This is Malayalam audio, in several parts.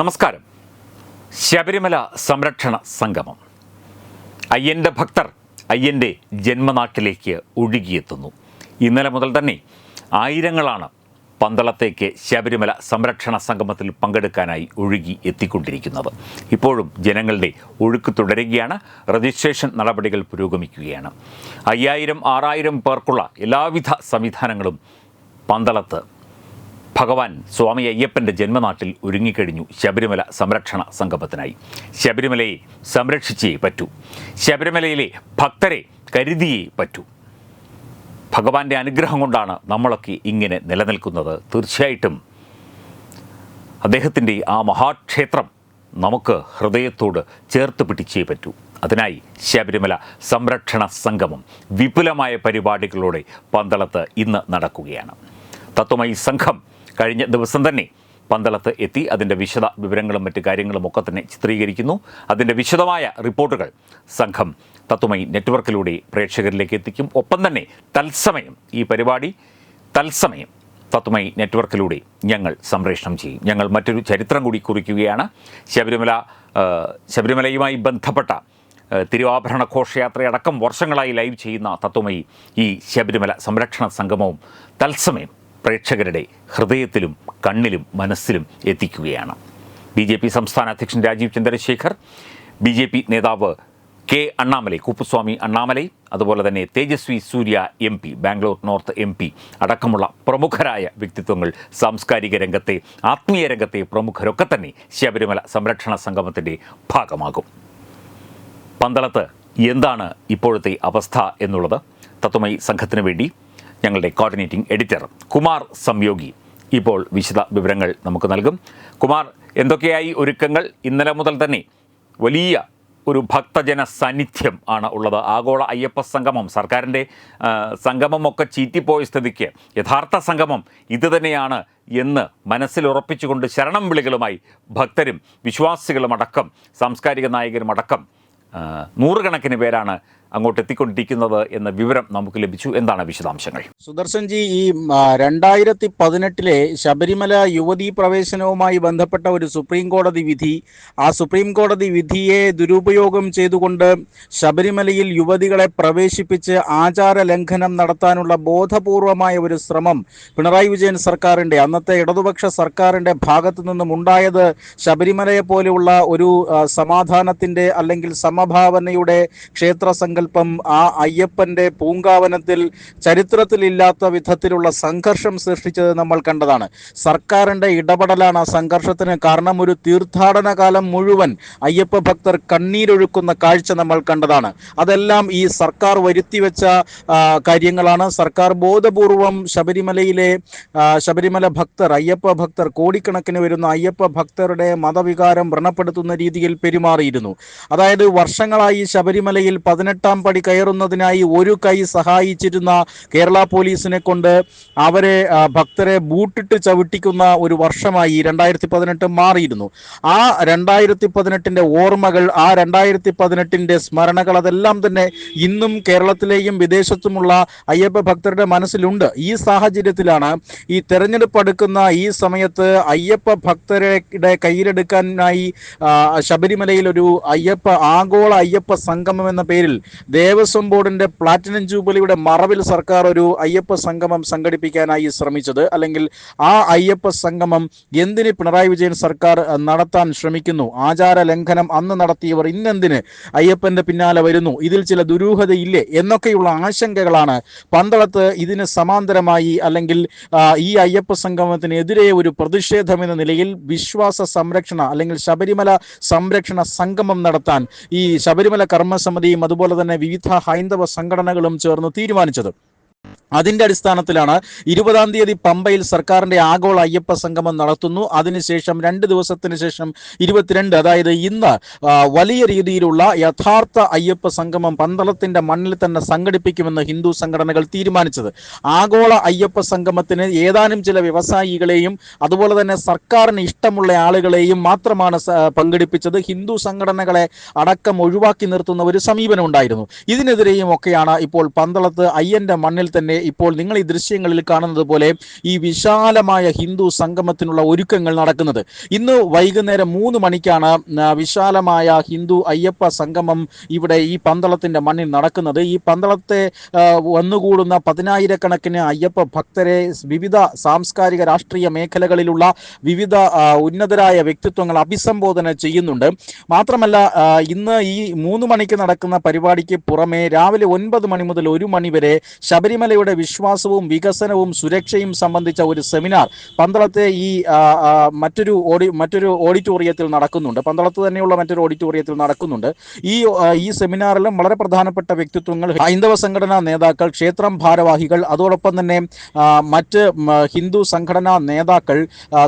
നമസ്കാരം. ശബരിമല സംരക്ഷണ സംഗമം. അയ്യന്റെ ഭക്തർ അയ്യന്റെ ജന്മനാട്ടിലേക്ക് ഒഴുകിയെത്തുന്നു. ഇന്നലെ മുതൽ തന്നെ ആയിരങ്ങളാണ് പന്തളത്തേക്ക് ശബരിമല സംരക്ഷണ സംഗമത്തിൽ പങ്കെടുക്കാനായി ഒഴുകി എത്തിക്കൊണ്ടിരിക്കുന്നത്. ഇപ്പോഴും ജനങ്ങളുടെ ഒഴുക്ക് തുടരുകയാണ്. രജിസ്ട്രേഷൻ നടപടികൾ പുരോഗമിക്കുകയാണ്. അയ്യായിരം ആറായിരം പേർക്കുള്ള എല്ലാവിധ സംവിധാനങ്ങളും പന്തളത്ത് ഭഗവാൻ സ്വാമി അയ്യപ്പന്റെ ജന്മനാട്ടിൽ ഒരുങ്ങിക്കഴിഞ്ഞു. ശബരിമല സംരക്ഷണ സംഗമത്തിനായി. ശബരിമലയെ സംരക്ഷിച്ചേ പറ്റൂ. ശബരിമലയിലെ ഭക്തരെ കരുതിയേ പറ്റൂ. ഭഗവാന്റെ അനുഗ്രഹം കൊണ്ടാണ് നമ്മളൊക്കെ ഇങ്ങനെ നിലനിൽക്കുന്നത്. തീർച്ചയായിട്ടും അദ്ദേഹത്തിന്റെ ആ മഹാക്ഷേത്രം നമുക്ക് ഹൃദയത്തോട് ചേർത്ത് പിടിച്ചേ പറ്റൂ. അതിനായി ശബരിമല സംരക്ഷണ സംഗമം വിപുലമായ പരിപാടികളോടെ പന്തളത്ത് ഇന്ന് നടക്കുകയാണ്. തത്വമയി സംഘം കഴിഞ്ഞ ദിവസം തന്നെ പന്തളത്ത് എത്തി അതിന്റെ വിശദ വിവരങ്ങളും മറ്റു കാര്യങ്ങളും ഒക്കെ തന്നെ ചിത്രീകരിക്കുന്നു. അതിന്റെ വിശദമായ റിപ്പോർട്ടുകൾ സംഘം തത്വമയി നെറ്റ്വർക്കിലൂടെ പ്രേക്ഷകരിലേക്ക് എത്തിക്കും. ഒപ്പം തന്നെ തത്സമയം ഈ പരിപാടി തത്സമയം തത്വമയി നെറ്റ്വർക്കിലൂടെ ഞങ്ങൾ സംപ്രേഷണം ചെയ്യും. ഞങ്ങൾ മറ്റൊരു ചരിത്രം കൂടി കുറിക്കുകയാണ്. ശബരിമല ശബരിമലയുമായി ബന്ധപ്പെട്ട തിരുവാഭരണ ഘോഷയാത്രയടക്കം വർഷങ്ങളായി ലൈവ് ചെയ്യുന്ന തത്വമയി ഈ ശബരിമല സംരക്ഷണ സംഗമവും തത്സമയം പ്രേക്ഷകരുടെ ഹൃദയത്തിലും കണ്ണിലും മനസ്സിലും എത്തിക്കുകയാണ്. ബി ജെ പി സംസ്ഥാന അധ്യക്ഷൻ Rajeev Chandrasekhar B J P നേതാവ് കെ അണ്ണാമലൈ കുപ്പുസ്വാമി അണ്ണാമലൈ അതുപോലെ തന്നെ Tejasvi Surya M P Bangalore north M P അടക്കമുള്ള പ്രമുഖരായ വ്യക്തിത്വങ്ങൾ സാംസ്കാരിക രംഗത്തെ ആത്മീയ രംഗത്തെ പ്രമുഖരൊക്കെ തന്നെ ശബരിമല സംരക്ഷണ സംഗമത്തിന്റെ ഭാഗമാകും. പന്തളത്ത് എന്താണ് ഇപ്പോഴത്തെ അവസ്ഥ എന്നുള്ളത് തത്വമയി സംഘത്തിന് വേണ്ടി ഞങ്ങളുടെ കോർഡിനേറ്റിംഗ് എഡിറ്റർ കുമാർ സംയോഗി. ഇപ്പോൾ വിശദ വിവരങ്ങൾ നമുക്ക് നൽകും. കുമാർ എന്തൊക്കെയായി ഒരുക്കങ്ങൾ? ഇന്നലെ മുതൽ തന്നെ വലിയ ഒരു ഭക്തജന സാന്നിധ്യം ആണ് ഉള്ളത്. ആഗോള അയ്യപ്പ സംഗമം സർക്കാരിന്റെ സംഗമമൊക്കെ ചീറ്റിപ്പോയ സ്ഥിതിക്ക് യഥാർത്ഥ സംഗമം ഇത് തന്നെയാണ് എന്ന് മനസ്സിലുറപ്പിച്ചുകൊണ്ട് ശരണം വിളികളുമായി ഭക്തരും വിശ്വാസികളുമടക്കം സാംസ്കാരിക നായകരുമടക്കം നൂറുകണക്കിന് പേരാണ് അങ്ങോട്ട് എത്തിക്കൊണ്ടിരിക്കുന്നത് എന്ന വിവരം നമുക്ക് ലഭിച്ചു. എന്താണ് വിശദാംശങ്ങൾ? സുദർശൻ ജി ഈ രണ്ടായിരത്തി പതിനെട്ടിലെ ശബരിമല യുവതീ പ്രവേശനവുമായി ബന്ധപ്പെട്ട ഒരു സുപ്രീം കോടതി വിധി ആ സുപ്രീം കോടതി വിധിയെ ദുരുപയോഗം ചെയ്തുകൊണ്ട് ശബരിമലയിൽ യുവതികളെ പ്രവേശിപ്പിച്ച് ആചാര ലംഘനം നടത്താനുള്ള ബോധപൂർവമായ ഒരു ശ്രമം പിണറായി വിജയൻ സർക്കാരിന്റെ അന്നത്തെ ഇടതുപക്ഷ സർക്കാരിന്റെ ഭാഗത്തു നിന്നും ഉണ്ടായത് ശബരിമലയെ പോലെയുള്ള ഒരു സമാധാനത്തിന്റെ അല്ലെങ്കിൽ സമഭാവനയുടെ ക്ഷേത്ര സങ്കല്പം ആ അയ്യപ്പന്റെ പൂങ്കാവനത്തിൽ ചരിത്രത്തിലില്ലാത്ത വിധത്തിലുള്ള സംഘർഷം സൃഷ്ടിച്ചത് നമ്മൾ കണ്ടതാണ്. സർക്കാരിന്റെ ഇടപെടലാണ് ആ സംഘർഷത്തിന് കാരണം. ഒരു തീർത്ഥാടന കാലം മുഴുവൻ അയ്യപ്പ ഭക്തർ കണ്ണീരൊഴുക്കുന്ന കാഴ്ച നമ്മൾ കണ്ടതാണ്. അതെല്ലാം ഈ സർക്കാർ വരുത്തിവെച്ച കാര്യങ്ങളാണ്. സർക്കാർ ബോധപൂർവം ശബരിമലയിലെ ശബരിമല ഭക്തർ അയ്യപ്പ ഭക്തർ കോടിക്കണക്കിന് വരുന്ന അയ്യപ്പ ഭക്തരുടെ മതവികാരം വ്രണപ്പെടുത്തുന്ന രീതിയിൽ പെരുമാറിയിരുന്നു. അതായത് വർഷങ്ങളായി ശബരിമലയിൽ പതിനെട്ടാം പടി കയറുന്നതിനായി ഒരു കൈ സഹായിച്ചിരുന്ന കേരള പോലീസിനെ കൊണ്ട് അവരെ ഭക്തരെ ബൂട്ടിട്ട് ചവിട്ടിക്കുന്ന ഒരു വർഷമായി രണ്ടായിരത്തി പതിനെട്ട് മാറിയിരുന്നു. ആ രണ്ടായിരത്തി പതിനെട്ടിന്റെ ഓർമ്മകൾ ആ രണ്ടായിരത്തി പതിനെട്ടിന്റെ സ്മരണകൾ അതെല്ലാം തന്നെ ഇന്നും കേരളത്തിലെയും വിദേശത്തുമുള്ള അയ്യപ്പ ഭക്തരുടെ മനസ്സിലുണ്ട്. ഈ സാഹചര്യത്തിലാണ് ഈ തെരഞ്ഞെടുപ്പ് അടുക്കുന്ന ഈ സമയത്ത് അയ്യപ്പ ഭക്തരുടെ കയ്യിലെടുക്കാനായി ശബരിമലയിൽ ഒരു അയ്യപ്പ ആഗോള അയ്യപ്പ സംഗമം എന്ന പേരിൽ ദേവസ്വം ബോർഡിന്റെ പ്ലാറ്റിനം ജൂബിലിയുടെ മറവിൽ സർക്കാർ ഒരു അയ്യപ്പ സംഗമം സംഘടിപ്പിക്കാനായി ശ്രമിച്ചത്. അല്ലെങ്കിൽ ആ അയ്യപ്പ സംഗമം എന്തിന് പിണറായി വിജയൻ സർക്കാർ നടത്താൻ ശ്രമിക്കുന്നു? ആചാര ലംഘനം അന്ന് നടത്തിയവർ ഇന്നെന്തിന് അയ്യപ്പന്റെ പിന്നാലെ വരുന്നു? ഇതിൽ ചില ദുരൂഹതയില്ലേ? എന്നൊക്കെയുള്ള ആശങ്കകളാണ് പന്തളത്ത് ഇതിന് സമാന്തരമായി അല്ലെങ്കിൽ ഈ അയ്യപ്പ സംഗമത്തിനെതിരെ ഒരു പ്രതിഷേധമെന്ന നിലയിൽ വിശ്വാസ സംരക്ഷണ അല്ലെങ്കിൽ ശബരിമല സംരക്ഷണ സംഗമം നടത്താൻ ഈ ശബരിമല കർമ്മസമിതിയും അതുപോലെ തന്നെ വിവിധ ഹൈന്ദവ സംഘടനകളും ചേർന്ന് തീരുമാനിച്ചത്. അതിന്റെ അടിസ്ഥാനത്തിലാണ് ഇരുപതാം തീയതി പമ്പയിൽ സർക്കാരിന്റെ ആഗോള അയ്യപ്പ സംഗമം നടത്തുന്നു. അതിനുശേഷം രണ്ട് ദിവസത്തിന് ശേഷം ഇരുപത്തിരണ്ട് അതായത് ഇന്ന് വലിയ രീതിയിലുള്ള യഥാർത്ഥ അയ്യപ്പ സംഗമം പന്തളത്തിന്റെ മണ്ണിൽ തന്നെ സംഘടിപ്പിക്കുമെന്ന് ഹിന്ദു സംഘടനകൾ തീരുമാനിച്ചത്. ആഗോള അയ്യപ്പ സംഗമത്തിന് ഏതാനും ചില വ്യവസായികളെയും അതുപോലെ തന്നെ സർക്കാരിന് ഇഷ്ടമുള്ള ആളുകളെയും മാത്രമാണ് പങ്കെടുപ്പിച്ചത്. ഹിന്ദു സംഘടനകളെ അടക്കം ഒഴിവാക്കി നിർത്തുന്ന ഒരു സമീപനം ഉണ്ടായിരുന്നു. ഇതിനെതിരെയും ഒക്കെയാണ് ഇപ്പോൾ പന്തളത്ത് അയ്യന്റെ മണ്ണിൽ തന്നെ ഇപ്പോൾ നിങ്ങൾ ഈ ദൃശ്യങ്ങളിൽ കാണുന്നത് പോലെ ഈ വിശാലമായ ഹിന്ദു സംഗമത്തിനുള്ള ഒരുക്കങ്ങൾ നടക്കുന്നത്. ഇന്ന് വൈകുന്നേരം മൂന്ന് മണിക്കാണ് വിശാലമായ ഹിന്ദു അയ്യപ്പ സംഗമം ഇവിടെ ഈ പന്തളത്തിന്റെ മണ്ണിൽ നടക്കുന്നത്. ഈ പന്തളത്തെ വന്നുകൂടുന്ന പതിനായിരക്കണക്കിന് അയ്യപ്പ ഭക്തരെ വിവിധ സാംസ്കാരിക രാഷ്ട്രീയ മേഖലകളിലുള്ള വിവിധ ഉന്നതരായ വ്യക്തിത്വങ്ങൾ അഭിസംബോധന ചെയ്യുന്നുണ്ട്. മാത്രമല്ല ഇന്ന് ഈ മൂന്ന് മണിക്ക് നടക്കുന്ന പരിപാടിക്ക് പുറമെ രാവിലെ ഒൻപത് മണി മുതൽ ഒരു മണി വരെ ശബരിമലയുടെ വിശ്വാസവും വികസനവും സുരക്ഷയും സംബന്ധിച്ച ഒരു സെമിനാർ പന്തളത്തെ ഈ മറ്റൊരു ഓഡി മറ്റൊരു ഓഡിറ്റോറിയത്തിൽ നടക്കുന്നുണ്ട്. പന്തളത്ത് തന്നെയുള്ള മറ്റൊരു ഓഡിറ്റോറിയത്തിൽ നടക്കുന്നുണ്ട്. ഈ ഈ സെമിനാറിലും വളരെ പ്രധാനപ്പെട്ട വ്യക്തിത്വങ്ങൾ ഹൈന്ദവ സംഘടനാ നേതാക്കൾ ക്ഷേത്രം ഭാരവാഹികൾ അതോടൊപ്പം തന്നെ മറ്റ് ഹിന്ദു സംഘടനാ നേതാക്കൾ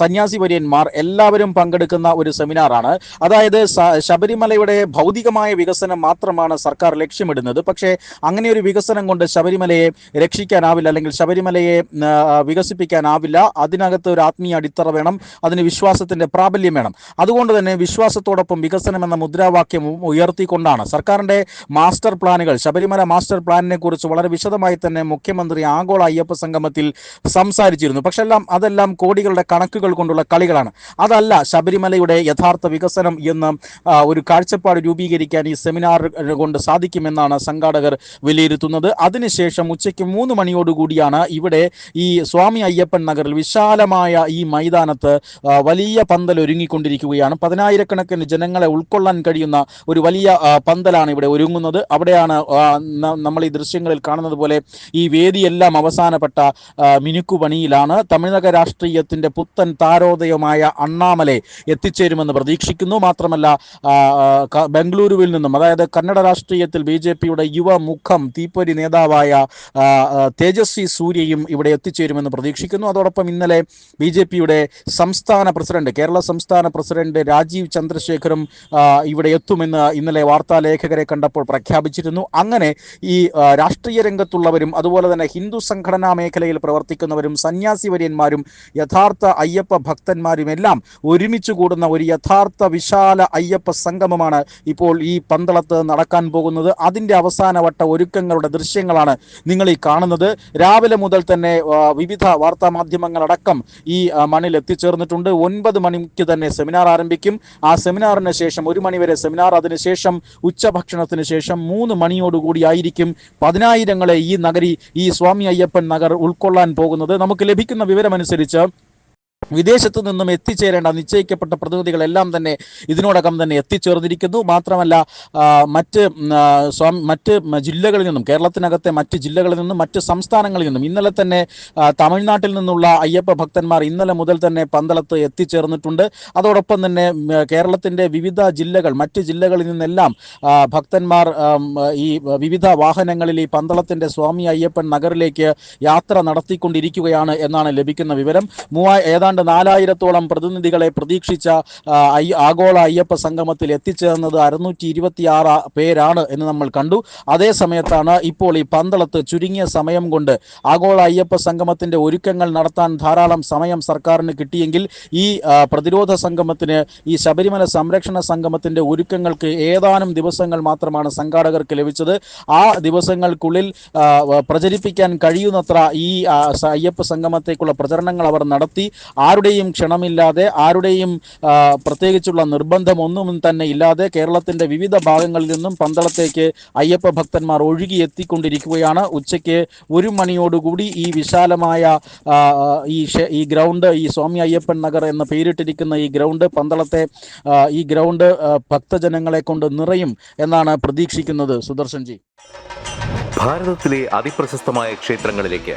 സന്യാസി വര്യന്മാർ എല്ലാവരും പങ്കെടുക്കുന്ന ഒരു സെമിനാറാണ്. അതായത് ശബരിമലയുടെ ഭൗതികമായ വികസനം മാത്രമാണ് സർക്കാർ ലക്ഷ്യമിടുന്നത്. പക്ഷേ അങ്ങനെ ഒരു വികസനം കൊണ്ട് ശബരിമലയെ രക്ഷിക്കാനാവില്ല അല്ലെങ്കിൽ ശബരിമലയെ വികസിപ്പിക്കാനാവില്ല. അതിനകത്ത് ഒരു ആത്മീയ അടിത്തറ വേണം. അതിന് വിശ്വാസത്തിന്റെ പ്രാബല്യം വേണം. അതുകൊണ്ട് തന്നെ വിശ്വാസത്തോടൊപ്പം വികസനം എന്ന മുദ്രാവാക്യം ഉയർത്തിക്കൊണ്ടാണ്. സർക്കാരിന്റെ മാസ്റ്റർ പ്ലാനുകൾ ശബരിമല മാസ്റ്റർ പ്ലാനിനെ കുറിച്ച് വളരെ വിശദമായി തന്നെ മുഖ്യമന്ത്രി ആഗോള അയ്യപ്പ സംഗമത്തിൽ സംസാരിച്ചിരുന്നു. പക്ഷെ എല്ലാം അതെല്ലാം കോടികളുടെ കണക്കുകൾ കൊണ്ടുള്ള കളികളാണ്. അതല്ല ശബരിമലയുടെ യഥാർത്ഥ വികസനം എന്ന് ഒരു കാഴ്ചപ്പാട് രൂപീകരിക്കാൻ ഈ സെമിനാർ കൊണ്ട് സാധിക്കുമെന്നാണ് സംഘാടകർ വിലയിരുത്തുന്നത്. അതിനുശേഷം ഉച്ചയ്ക്ക് മൂന്ന് മണിയോടുകൂടിയാണ് ഇവിടെ ഈ സ്വാമി അയ്യപ്പൻ നഗറിൽ വിശാലമായ ഈ മൈതാനത്ത് വലിയ പന്തൽ ഒരുങ്ങിക്കൊണ്ടിരിക്കുകയാണ്. പതിനായിരക്കണക്കിന് ജനങ്ങളെ ഉൾക്കൊള്ളാൻ കഴിയുന്ന ഒരു വലിയ പന്തലാണ് ഇവിടെ ഒരുങ്ങുന്നത്. അവിടെയാണ് നമ്മൾ ഈ ദൃശ്യങ്ങളിൽ കാണുന്നത് പോലെ ഈ വേദിയെല്ലാം അവസാനപ്പെട്ട മിനുക്കുപണിയിലാണ് തമിഴക രാഷ്ട്രീയത്തിന്റെ പുത്തൻ താരോദയമായ അണ്ണാമലെ എത്തിച്ചേരുമെന്ന് പ്രതീക്ഷിക്കുന്നു. മാത്രമല്ല ബംഗളൂരുവിൽ നിന്നും അതായത് കന്നഡ രാഷ്ട്രീയത്തിൽ ബി ജെ പിയുടെ യുവമുഖം തീപ്പൊരി നേതാവായ തേജസ്വി സൂര്യയും ഇവിടെ എത്തിച്ചേരുമെന്ന് പ്രതീക്ഷിക്കുന്നു. അതോടൊപ്പം ഇന്നലെ ബി ജെ പിയുടെ സംസ്ഥാന പ്രസിഡന്റ് കേരള സംസ്ഥാന പ്രസിഡന്റ് രാജീവ് ചന്ദ്രശേഖറും ഇവിടെ എത്തുമെന്ന് ഇന്നലെ വാർത്താ ലേഖകരെ കണ്ടപ്പോൾ പ്രഖ്യാപിച്ചിരുന്നു. അങ്ങനെ ഈ രാഷ്ട്രീയ രംഗത്തുള്ളവരും അതുപോലെ തന്നെ ഹിന്ദു സംഘടനാ മേഖലയിൽ പ്രവർത്തിക്കുന്നവരും സന്യാസി വര്യന്മാരും യഥാർത്ഥ അയ്യപ്പ ഭക്തന്മാരും എല്ലാം ഒരുമിച്ച് കൂടുന്ന ഒരു യഥാർത്ഥ വിശാല അയ്യപ്പ സംഗമമാണ് ഇപ്പോൾ ഈ പന്തളത്ത് നടക്കാൻ പോകുന്നത്. അതിന്റെ അവസാനവട്ട ഒരുക്കങ്ങളുടെ ദൃശ്യങ്ങളാണ് നിങ്ങൾ ഈ കാണുന്നത്. രാവിലെ മുതൽ തന്നെ വിവിധ വാർത്താ മാധ്യമങ്ങളടക്കം ഈ മണിൽ എത്തിച്ചേർന്നിട്ടുണ്ട്. ഒൻപത് മണിക്ക് തന്നെ സെമിനാർ ആരംഭിക്കും. ആ സെമിനാറിന് ശേഷം ഒരു മണിവരെ സെമിനാർ. അതിനുശേഷം ഉച്ചഭക്ഷണത്തിന് ശേഷം മൂന്ന് മണിയോടുകൂടി ആയിരിക്കും പതിനായിരങ്ങളെ ഈ നഗരി ഈ സ്വാമി അയ്യപ്പൻ നഗർ ഉൾക്കൊള്ളാൻ പോകുന്നത്. നമുക്ക് ലഭിക്കുന്ന വിവരമനുസരിച്ച് വിദേശത്തു നിന്നും എത്തിച്ചേരേണ്ട നിശ്ചയിക്കപ്പെട്ട പ്രതിനിധികളെല്ലാം തന്നെ ഇതിനോടകം തന്നെ എത്തിച്ചേർന്നിരിക്കുന്നു. മാത്രമല്ല മറ്റ് മറ്റ് ജില്ലകളിൽ നിന്നും കേരളത്തിനകത്തെ മറ്റ് ജില്ലകളിൽ നിന്നും മറ്റ് സംസ്ഥാനങ്ങളിൽ നിന്നും ഇന്നലെ തന്നെ തമിഴ്നാട്ടിൽ നിന്നുള്ള അയ്യപ്പ ഭക്തന്മാർ ഇന്നലെ മുതൽ തന്നെ പന്തളത്ത് എത്തിച്ചേർന്നിട്ടുണ്ട്. അതോടൊപ്പം തന്നെ കേരളത്തിന്റെ വിവിധ ജില്ലകൾ മറ്റ് ജില്ലകളിൽ നിന്നെല്ലാം ഭക്തന്മാർ ഈ വിവിധ വാഹനങ്ങളിൽ ഈ പന്തളത്തിന്റെ സ്വാമി അയ്യപ്പൻ നഗറിലേക്ക് യാത്ര നടത്തിക്കൊണ്ടിരിക്കുകയാണ് എന്നാണ് ലഭിക്കുന്ന വിവരം. മൂവാ ഏതാണ്ട് നാലായിരത്തോളം പ്രതിനിധികളെ പ്രതീക്ഷിച്ച ആഗോള അയ്യപ്പ സംഗമത്തിൽ എത്തിച്ചേർന്നത് അറുന്നൂറ്റി ഇരുപത്തിയാറ് പേരാണ് എന്ന് നമ്മൾ കണ്ടു. അതേ സമയത്താണ് ഇപ്പോൾ ഈ പന്തളത്ത് ചുരുങ്ങിയ സമയം കൊണ്ട് ആഗോള അയ്യപ്പ സംഗമത്തിന്റെ ഒരുക്കങ്ങൾ നടത്താൻ ധാരാളം സമയം സർക്കാരിന് കിട്ടിയെങ്കിൽ ഈ പ്രതിരോധ സംഗമത്തിന് ഈ ശബരിമല സംരക്ഷണ സംഗമത്തിന്റെ ഒരുക്കങ്ങൾക്ക് ഏതാനും ദിവസങ്ങൾ മാത്രമാണ് സംഘാടകർക്ക് ലഭിച്ചത്. ആ ദിവസങ്ങൾക്കുള്ളിൽ പ്രചരിപ്പിക്കാൻ കഴിയുന്നത്ര ഈ അയ്യപ്പ സംഗമത്തേക്കുള്ള പ്രചരണങ്ങൾ അവർ നടത്തി. ആരുടെയും ക്ഷണമില്ലാതെ ആരുടെയും പ്രത്യേകിച്ചുള്ള നിർബന്ധമൊന്നും തന്നെ ഇല്ലാതെ കേരളത്തിന്റെ വിവിധ ഭാഗങ്ങളിൽ നിന്നും പന്തളത്തേക്ക് അയ്യപ്പ ഭക്തന്മാർ ഒഴുകിയെത്തിക്കൊണ്ടിരിക്കുകയാണ് ഉച്ചയ്ക്ക് ഒരു മണിയോടുകൂടി ഈ വിശാലമായ ഈ ഈ ഗ്രൗണ്ട് ഈ സ്വാമി അയ്യപ്പൻ നഗർ എന്ന് പേരിട്ടിരിക്കുന്ന ഈ ഗ്രൗണ്ട് പന്തളത്തെ ഈ ഗ്രൗണ്ട് ഭക്തജനങ്ങളെ കൊണ്ട് നിറയും എന്നാണ് പ്രതീക്ഷിക്കുന്നത്. സുദർശൻ ജി ഭാരതത്തിലെ അതിപ്രശസ്തമായ ക്ഷേത്രങ്ങളിലേക്ക്